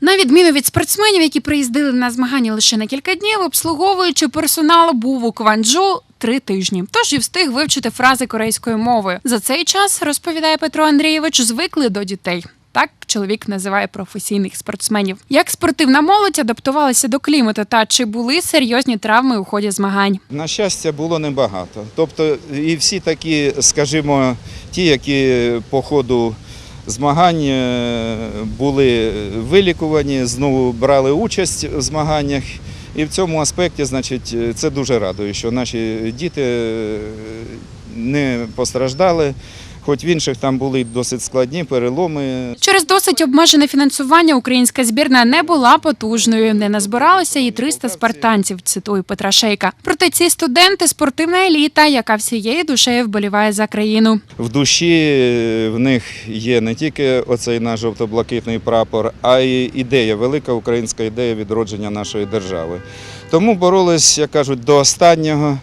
На відміну від спортсменів, які приїздили на змагання лише на кілька днів, обслуговуючий персонал був у Кванджу три тижні. Тож і встиг вивчити фрази корейською мовою. За цей час розповідає Петро Андрійович, звикли до дітей. Так чоловік називає професійних спортсменів. Як спортивна молодь адаптувалася до клімату та чи були серйозні травми у ході змагань? На щастя, було небагато. Тобто, і всі такі, скажімо, ті, які по ходу змагань були вилікувані, знову брали участь в змаганнях. І в цьому аспекті, значить, це дуже радує, що наші діти не постраждали, хоч в інших там були досить складні переломи. Через досить обмежене фінансування українська збірна не була потужною. Не назбиралося і 300 спартанців. Цитую Петра Шейка. Проте ці студенти спортивна еліта, яка всією душею вболіває за країну. В душі е, в них є не тільки оцей наш жовто-блакитний прапор, а й ідея, велика українська ідея відродження нашої держави. Тому боролись, як кажуть, до останнього.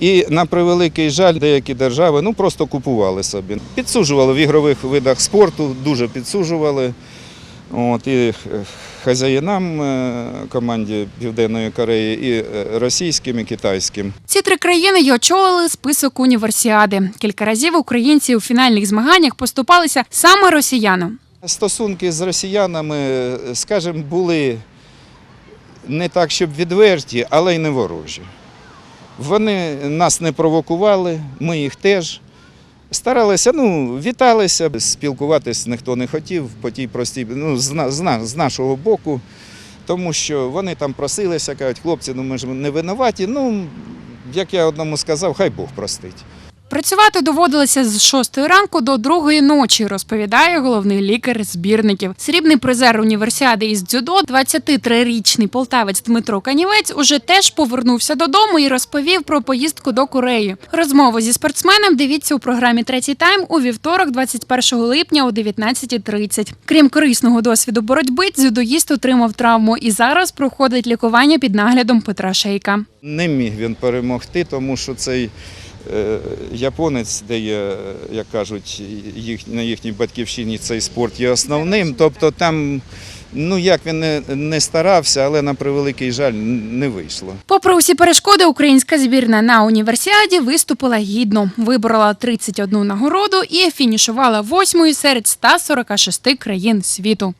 І на превеликий жаль, деякі держави ну просто купували собі. Підсуджували в ігрових видах спорту, дуже підсуджували. От, і е, хазяїнам е, команді Південної Кореї, і е, російським, і китайським. Ці три країни й очолили список універсіади. Кілька разів українці у фінальних змаганнях поступалися саме росіянам. Стосунки з росіянами, скажімо, були не так, щоб відверті, але й не ворожі. Вони нас не провокували, ми їх теж. Старалися, ну, віталися, спілкуватись ніхто не хотів по тій простій, ну, з, з, з нашого боку, тому що вони там просилися, кажуть, хлопці, ну ми ж не винуваті. Ну, як я одному сказав, хай Бог простить. Працювати доводилося з 6 ранку до 2 ночі, розповідає головний лікар збірників. Срібний призер універсіади із дзюдо, 23-річний полтавець Дмитро Канівець, уже теж повернувся додому і розповів про поїздку до Кореї. Розмову зі спортсменом дивіться у програмі Третій тайм у вівторок, 21 липня о 19.30. Крім корисного досвіду боротьби, дзюдоїст отримав травму і зараз проходить лікування під наглядом Петра Шейка. Не міг він перемогти, тому що цей японець, де є, е, як кажуть, їх, на їхній батьківщині цей спорт є основним. Тобто там, ну як він не, не старався, але на превеликий жаль не вийшло. Попри усі перешкоди, українська збірна на універсіаді виступила гідно. Виборола 31 нагороду і фінішувала восьмою серед 146 країн світу.